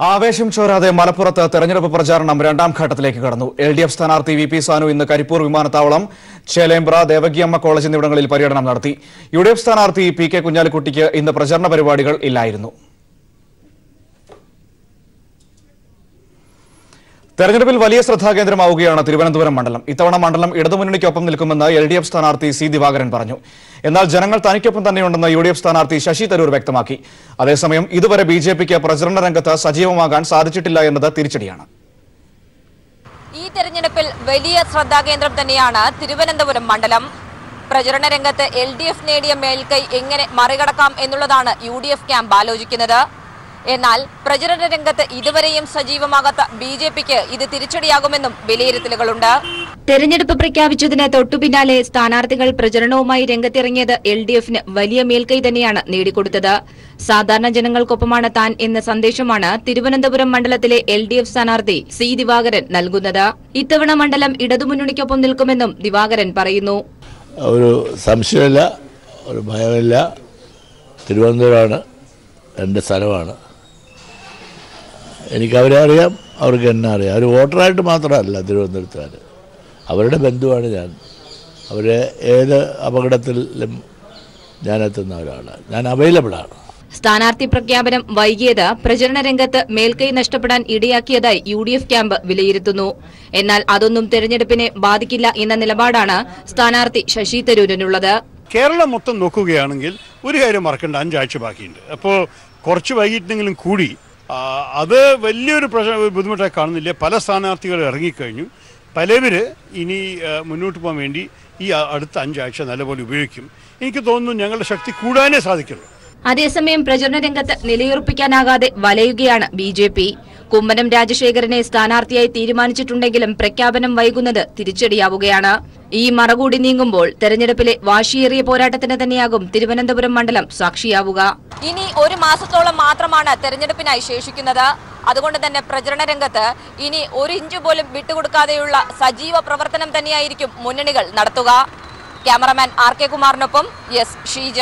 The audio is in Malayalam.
ആവേശം ചോരാതെ മലപ്പുറത്ത് തെരഞ്ഞെടുപ്പ് പ്രചാരണം രണ്ടാം ഘട്ടത്തിലേക്ക് കടന്നു. എൽ ഡി എഫ് സ്ഥാനാർത്ഥി വി പി സാനു ഇന്ന് കരിപ്പൂർ വിമാനത്താവളം ചേലേമ്പ്ര ദേവകിയമ്മ കോളേജ് എന്നിവിടങ്ങളിൽ പര്യടനം നടത്തി. യു ഡി എഫ് സ്ഥാനാർത്ഥി പി കെ കുഞ്ഞാലിക്കുട്ടിക്ക് ഇന്ന് പ്രചരണ പരിപാടികൾ ഇല്ലായിരുന്നു. തെരഞ്ഞെടുപ്പിൽ വലിയ ശ്രദ്ധാകേന്ദ്രമാവുകയാണ് തിരുവനന്തപുരം മണ്ഡലം. ഇത്തവണ മണ്ഡലം ഇടതുമുന്നണിക്കൊപ്പം നിൽക്കുമെന്ന് എൽ ഡി എഫ് സ്ഥാനാർത്ഥി സി ദിവാകരൻ പറഞ്ഞു. എന്നാൽ ജനങ്ങൾ തനിക്കൊപ്പം തന്നെയുണ്ടെന്ന് യു ഡി എഫ് സ്ഥാനാർത്ഥി ശശി തരൂർ വ്യക്തമാക്കി. അതേസമയം ഇതുവരെ ബി ജെ പിക്ക് പ്രചരണ രംഗത്ത് സജീവമാകാൻ സാധിച്ചിട്ടില്ല എന്നത് തിരിച്ചടിയാണ്. ഈ തെരഞ്ഞെടുപ്പിൽ വലിയ ശ്രദ്ധാകേന്ദ്രം തന്നെയാണ് തിരുവനന്തപുരം മണ്ഡലം. പ്രചരണ രംഗത്ത് എൽ ഡി എഫ് നേടിയ മേൽക്കൈ എങ്ങനെ മറികടക്കാം എന്നുള്ളതാണ് യു ഡി എഫ് ക്യാമ്പ് ആലോചിക്കുന്നത്. എന്നാൽ പ്രചരണ രംഗത്ത് ഇതുവരെയും സജീവമാകാത്ത ബി ജെ പിക്ക് ഇത് തിരിച്ചടിയാകുമെന്നും വിലയിരുത്തലുകളുണ്ട്. തെരഞ്ഞെടുപ്പ് പ്രഖ്യാപിച്ചതിന് തൊട്ടുപിന്നാലെ സ്ഥാനാർത്ഥികൾ പ്രചരണവുമായി രംഗത്തിറങ്ങിയത് എൽ ഡി എഫിന് വലിയ മേൽക്കൈ തന്നെയാണ് നേടിക്കൊടുത്തത്. സാധാരണ ജനങ്ങൾക്കൊപ്പമാണ് താൻ എന്ന സന്ദേശമാണ് തിരുവനന്തപുരം മണ്ഡലത്തിലെ എൽ ഡി എഫ് സ്ഥാനാർത്ഥി സി ദിവാകരൻ നൽകുന്നത്. ഇത്തവണ മണ്ഡലം ഇടതുമുന്നണിക്കൊപ്പം നിൽക്കുമെന്നും ദിവാകരൻ പറയുന്നു. ഒരു സംശയമില്ല ഒരു ഭയമില്ല. തിരുവനന്തപുരമാണ് എന്റെ സ്ഥലമാണ്. എനിക്കവരെ അറിയാം അവർക്ക് എന്നെ അറിയാം അവർ വോട്ടറായിട്ട് മാത്രമല്ല തിരുവനന്തപുരത്തുകാർ. അവരുടെ ബന്ധുവാണ് ഞാൻ. അവരെ ഏത് അപകടത്തിലും ഞാൻ എത്തുന്ന ഒരാളാണ്. ഞാൻ അവൈലബിളാണ് സ്ഥാനാർത്ഥി പ്രഖ്യാപനം വൈകിയത് പ്രചരണ രംഗത്ത് മേൽക്കൈ നഷ്ടപ്പെടാൻ ഇടയാക്കിയതായി യു ഡി എഫ് ക്യാമ്പ് വിലയിരുത്തുന്നു. എന്നാൽ അതൊന്നും തെരഞ്ഞെടുപ്പിനെ ബാധിക്കില്ല എന്ന നിലപാടാണ് സ്ഥാനാർത്ഥി ശശി തരൂരിനുള്ളത്. കേരളം മൊത്തം നോക്കുകയാണെങ്കിൽ ഒരു കാര്യം മറക്കേണ്ട അഞ്ചാഴ്ച ബാക്കിയുണ്ട്. അപ്പോൾ കുറച്ച് വൈകിട്ടെങ്കിലും കൂടി അത് വലിയൊരു പ്രശ്ന ബുദ്ധിമുട്ടായി കാണുന്നില്ല. പല സ്ഥാനാർത്ഥികൾ ഇറങ്ങിക്കഴിഞ്ഞു. പലവര് ഇനി മുന്നോട്ട് പോകാൻ വേണ്ടി ഈ അടുത്ത അഞ്ചാഴ്ച നല്ലപോലെ ഉപയോഗിക്കും. എനിക്ക് തോന്നുന്നു ഞങ്ങളുടെ ശക്തി കൂടാനേ സാധിക്കുള്ളൂ. അതേസമയം പ്രചരണ രംഗത്ത് നിലയുറപ്പിക്കാനാകാതെ വലയുകയാണ് ബി കുമ്മനം രാജശേഖരനെ സ്ഥാനാർത്ഥിയായി തീരുമാനിച്ചിട്ടുണ്ടെങ്കിലും പ്രഖ്യാപനം വൈകുന്നത് തിരിച്ചടിയാവുകയാണ്. ഈ മറകൂടി നീങ്ങുമ്പോൾ തെരഞ്ഞെടുപ്പിലെ വാശിയേറിയ പോരാട്ടത്തിന് തന്നെയാകും തിരുവനന്തപുരം മണ്ഡലം സാക്ഷിയാവുക. ഇനി ഒരു മാസത്തോളം മാത്രമാണ് തെരഞ്ഞെടുപ്പിനായി ശേഷിക്കുന്നത്. അതുകൊണ്ട് തന്നെ പ്രചരണ രംഗത്ത് ഇനി ഒരു ഇഞ്ച് പോലും വിട്ടുകൊടുക്കാതെയുള്ള സജീവ പ്രവർത്തനം തന്നെയായിരിക്കും മുന്നണികൾ നടത്തുക. ക്യാമറമാൻ ആർ കെ കുമാറിനൊപ്പം എസ് ഷീജ.